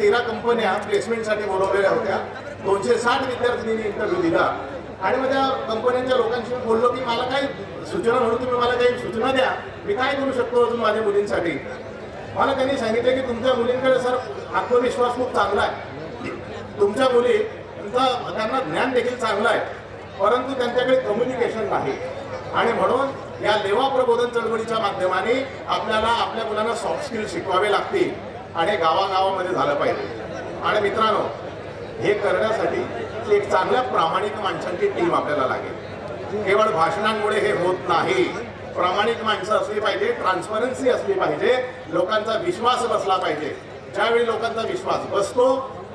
तेरा कंपन्या प्लेसमेंटसाठी बोलवलेल्या होत्या. दोनशे साठ विद्यार्थिनींनी इंटरव्ह्यू दिला. आणि मग त्या कंपन्यांच्या लोकांशी बोललो की मला काही सूचना म्हणून तुम्ही मला काही सूचना द्या. मी काय करू शकतो अजून माझ्या मुलींसाठी? मला त्यांनी सांगितलं की तुमच्या मुलींकडे सर आत्मविश्वास खूप चांगला आहे. तुमच्या मुली तुमचा त्यांना ज्ञान देखील चांगलं आहे. परंतु त्यांच्याकडे कम्युनिकेशन नाही. आणि म्हणून या लेवा प्रबोधन चळवळीच्या माध्यमाने आपल्याला आपल्या मुलांना सॉफ्ट स्किल शिकवावे लागतील. आणि गावागावामध्ये झालं पाहिजे. आणि मित्रांनो हे करण्यासाठी एक चांगल्या प्रामाणिक माणसांची टीम आपल्याला लागेल. केवळ भाषणांमुळे हे होत नाही. प्रामाणिक माणसं असली पाहिजे ट्रान्सपरन्सी असली पाहिजे लोकांचा विश्वास बसला पाहिजे. ज्यावेळी लोकांचा विश्वास बसतो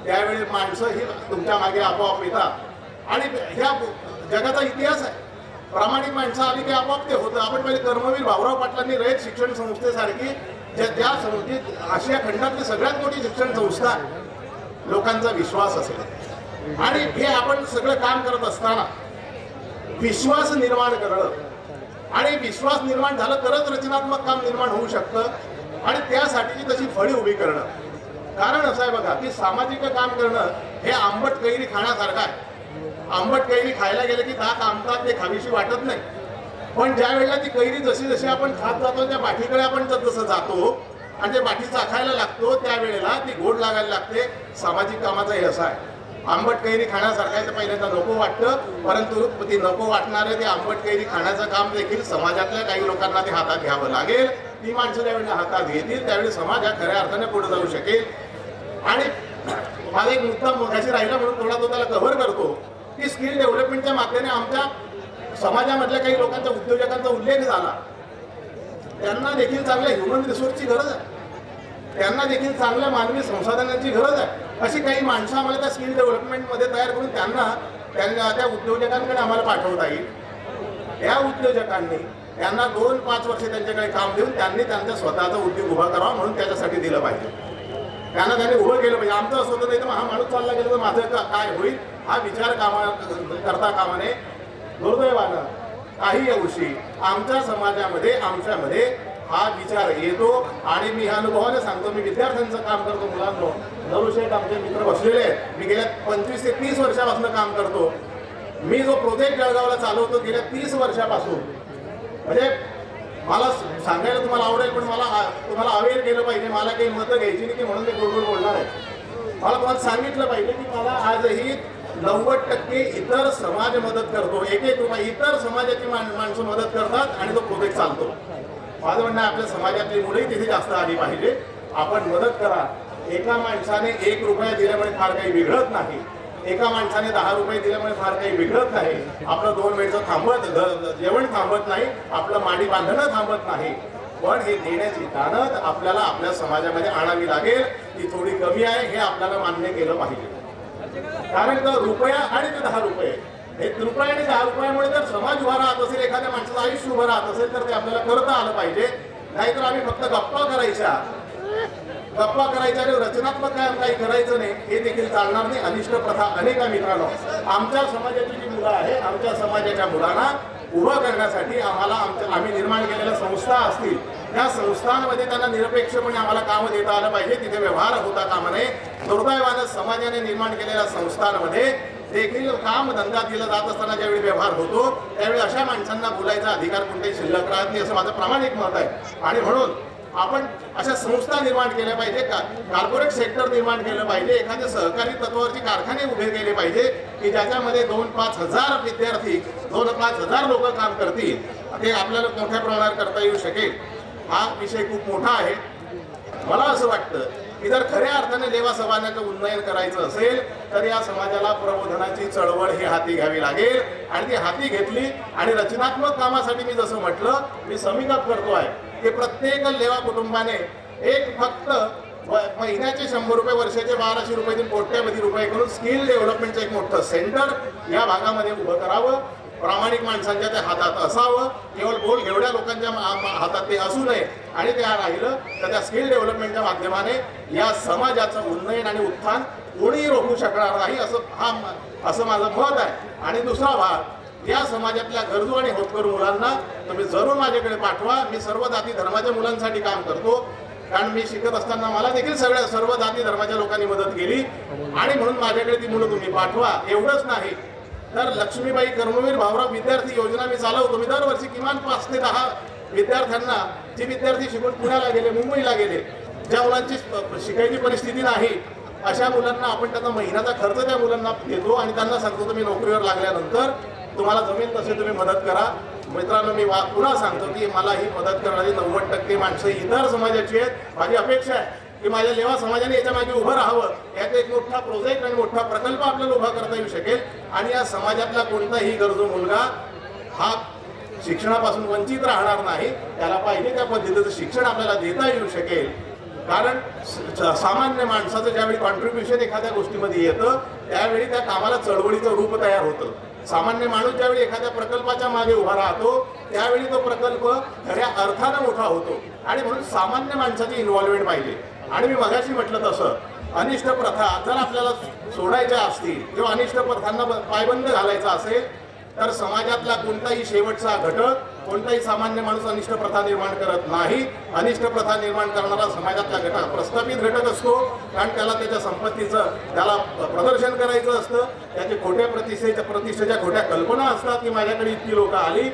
त्यावेळी माणसं ही तुमच्या मागे आपोआप येतात. आणि ह्या जगाचा इतिहास आहे. प्रामाणिक माणसं आली की आपोआप ते होतं. आपण पहिले कर्मवीर भाऊराव पाटलांनी रयत शिक्षण संस्थेसारखी ज्या ज्या संस्थेत आशिया खंडातली सगळ्यात मोठी शिक्षण संस्था लोकांचा विश्वास असेल. आणि हे आपण सगळं काम करत असताना विश्वास निर्माण करणं आणि विश्वास निर्माण झालं तरच रचनात्मक काम निर्माण होऊ शकतं आणि त्यासाठीची तशी फळी उभी करणं. कारण असं आहे बघा की सामाजिक काम करणं हे आंबट कैरी खाण्यासारखं आहे. आंबट कैरी खायला गेलं की दात आंबतात ते खावीशी वाटत नाही. पण ज्या वेळेला ती कैरी जशी जशी आपण खात जातो त्या बाठीकडे आपण जर जसं जातो. आणि ते बाठी चाखायला लागतो त्यावेळेला ती गोड लागायला लागते. सामाजिक कामाचा हे असं आहे. आंबट कैरी खाण्यासारखं तर पहिल्यांदा नको वाटतं परंतु ती नको वाटणारे ते आंबट कैरी खाण्याचं काम देखील समाजातल्या काही लोकांना ते हातात घ्यावं लागेल. ती माणसं त्यावेळेला हातात घेतील त्यावेळी समाज हा खऱ्या अर्थाने पुढे जाऊ शकेल. आणि मला एक मुद्दा मोठाशी राहिला म्हणून थोडा तो त्याला कव्हर करतो. की स्किल डेव्हलपमेंटच्या माध्यमाने आमच्या समाजामधल्या काही लोकांच्या उद्योजकांचा उल्लेख झाला. त्यांना देखील चांगल्या ह्युमन रिसोर्सची गरज आहे. त्यांना देखील चांगल्या मानवी संसाधनांची गरज आहे. अशी काही माणसं आम्हाला त्या स्किल डेव्हलपमेंटमध्ये तयार करून त्यांना त्यांना त्या उद्योजकांकडे आम्हाला पाठवता येईल. त्या उद्योजकांनी त्यांना दोन पाच वर्ष त्यांच्याकडे काम देऊन त्यांनी त्यांचा स्वतःचा उद्योग उभा करावा म्हणून त्याच्यासाठी दिलं पाहिजे. त्यांना त्यांनी उभं केलं पाहिजे. आमचं असं होतं नाही तर मग हा माणूस चालला गेला तर माझं काय होईल? हा विचार कामा करता कामा नये. दुर्दैवानं काही अंशी आमच्या समाजामध्ये आमच्यामध्ये हा विचार येतो आणि मी ह्या अनुभवाने सांगतो मी विद्यार्थ्यांचं काम करतो मुलांनो. नरुशेठ आमचे मित्र बसलेले आहेत. मी गेल्या पंचवीस ते तीस वर्षापासून काम करतो. मी जो प्रोजेक्ट जळगावला चालवतो गेल्या तीस वर्षापासून. म्हणजे मला सांगायला तुम्हाला आवडेल पण मला तुम्हाला अवेअर केलं पाहिजे मला काही मतं घ्यायची नाही की म्हणून मी गोडगोड बोलणार आहे मला तुम्हाला सांगितलं पाहिजे की मला आजही नव्वद टक्के इतर समाज मदत करतो. एक एक रुपये इतर समाजाची माणसं मदत करतात आणि तो प्रोजेक्ट चालतो. माझं म्हणणं आहे, आपल्या समाजातली मुलंही तिथे जास्त आली पाहिजे. आपण मदत करा. एका माणसाने एक रुपया दिल्यामुळे फार काही बिघडत नाही. एका माणसाने दहा रुपये दिल्यामुळे फार काही बिघडत नाही. आपलं दोन वेळचं थांबत जेवण थांबत नाही. आपलं मांडी बांधणं थांबत नाही. पण हे देण्याची दानत आपल्याला आपल्या समाजामध्ये आणावी लागेल. ती थोडी कमी आहे हे आपल्याला मान्य केलं पाहिजे. कारण तर रुपया आणि ते दहा रुपये. हे रुपये आणि दहा रुपयामुळे जर समाज उभा राहत असेल एखाद्या माणसाचं आयुष्य उभं राहत असेल तर ते आपल्याला करता आलं पाहिजे. नाहीतर आम्ही फक्त गप्पा करायच्या. गप्पा करायच्या आणि रचनात्मक काय काही करायचं नाही हे देखील चालणार नाही. अनिष्ट प्रथा अनेक आहे मित्रांनो. आमच्या समाजाची जी मुलं आहे आमच्या समाजाच्या मुलांना उभं करण्यासाठी आम्हाला आमच्या आम्ही निर्माण केलेल्या संस्था असतील त्या संस्थांमध्ये त्यांना निरपेक्षपणे आम्हाला काम देता आलं पाहिजे. तिथे व्यवहार होता कामा नये दुर्दैवानं समाजाने निर्माण केलेल्या संस्थांमध्ये देखील काम धंदा दिला जात असताना ज्यावेळी व्यवहार होतो त्यावेळी अशा माणसांना बोलायचा अधिकार कोणताही शिल्लक राहत नाही असं माझं प्रामाणिक मत आहे. आणि म्हणून आपण अशा संस्था निर्माण केल्या पाहिजे का कॉर्पोरेट सेक्टर निर्माण केलं पाहिजे एखाद्या सहकारी तत्वावरती कारखाने उभे केले पाहिजे की ज्याच्यामध्ये दोन पाच हजार विद्यार्थी दोन पाच हजार लोक काम करतील. ते आपल्याला मोठ्या प्रमाणात करता येऊ शकेल. हा विषय खूप मोठा आहे. मला असं वाटतं की जर खऱ्या अर्थाने लेवा समाजाचं उन्नयन करायचं असेल तर या समाजाला प्रबोधनाची चळवळ ही हाती घ्यावी लागेल. आणि ती हाती घेतली आणि रचनात्मक कामासाठी मी जसं म्हटलं मी समीकत करतो आहे. की प्रत्येक लेवा कुटुंबाने एक फक्त महिन्याचे शंभर रुपये वर्षाचे बाराशे रुपये देऊन कोट्यावधी रुपये करून स्किल डेव्हलपमेंटचं एक मोठं सेंटर या भागामध्ये उभं करावं. प्रामाणिक माणसांच्या त्या हातात असावं. केवळ बोल एवढ्या लोकांच्या मा- हातात ते असू नये. आणि ते राहिलं तर त्या स्किल डेव्हलपमेंटच्या माध्यमाने या समाजाचं उन्नयन आणि उत्थान कोणीही रोखू शकणार नाही असं हा असं माझं मत आहे. आणि दुसरा भाग या समाजातल्या गरजू आणि होतकरू मुलांना तुम्ही जरूर माझ्याकडे पाठवा. मी सर्व जाती धर्माच्या मुलांसाठी काम करतो. कारण मी शिकत असताना मला देखील सगळ्या सर्व जाती धर्माच्या लोकांनी मदत केली. आणि म्हणून माझ्याकडे ती मुलं तुम्ही पाठवा. एवढंच नाही. तर लक्ष्मीबाई कर्मवीर भावराव विद्यार्थी योजना मी चालवतो. मी दरवर्षी किमान पाच ते दहा विद्यार्थ्यांना जे विद्यार्थी शिकून पुण्याला गेले मुंबईला गेले ज्या मुलांची शिकायची परिस्थिती नाही अशा मुलांना आपण त्यांना महिन्याचा खर्च त्या मुलांना देतो आणि त्यांना सांगतो तुम्ही नोकरीवर लागल्यानंतर तुम्हाला जमेल तसे तुम्ही मदत करा. मित्रांनो मी वा- पुन्हा सांगतो की मला ही मदत करणारी नव्वद टक्के माणसं इतर समाजाची आहेत. माझी अपेक्षा आहे की माझ्या लेवा समाजाने याच्या मागे उभं राहावं. याचा एक मोठा प्रोजेक्ट आणि मोठा प्रकल्प आपल्याला उभा करता येऊ शकेल. आणि या समाजातला कोणताही गरजू मुलगा हा शिक्षणापासून वंचित राहणार नाही. त्याला पाहिजे त्या पद्धतीचं शिक्षण आपल्याला देता येऊ शकेल. कारण सामान्य माणसाचं ज्यावेळी कॉन्ट्रीब्युशन एखाद्या गोष्टीमध्ये येतं त्यावेळी त्या कामाला चळवळीचं रूप तयार होतं. सामान्य माणूस ज्यावेळी एखाद्या प्रकल्पाच्या मागे उभा राहतो त्यावेळी तो प्रकल्प खऱ्या अर्थानं मोठा होतो. आणि म्हणून सामान्य माणसाची इन्व्हॉल्वमेंट पाहिजे. आणि मी मगाशी म्हटलं तसं. अनिष्ट प्रथा जर आपल्याला सोडायच्या असतील किंवा अनिष्ट प्रथांना पायबंद घालायचा असेल तर समाजातला कोणताही शेवटचा घटक कोणताही सामान्य माणूस अनिष्ट प्रथा निर्माण करत नाही. अनिष्ट प्रथा निर्माण करणारा समाजातला घटक प्रस्थापित घटक असतो कारण त्याला त्याच्या संपत्तीचं त्याला प्रदर्शन करायचं असतं. त्याचे खोट्या प्रतिष्ठेच्या प्रतिष्ठेच्या खोट्या कल्पना असतात की माझ्याकडे इतकी लोक आली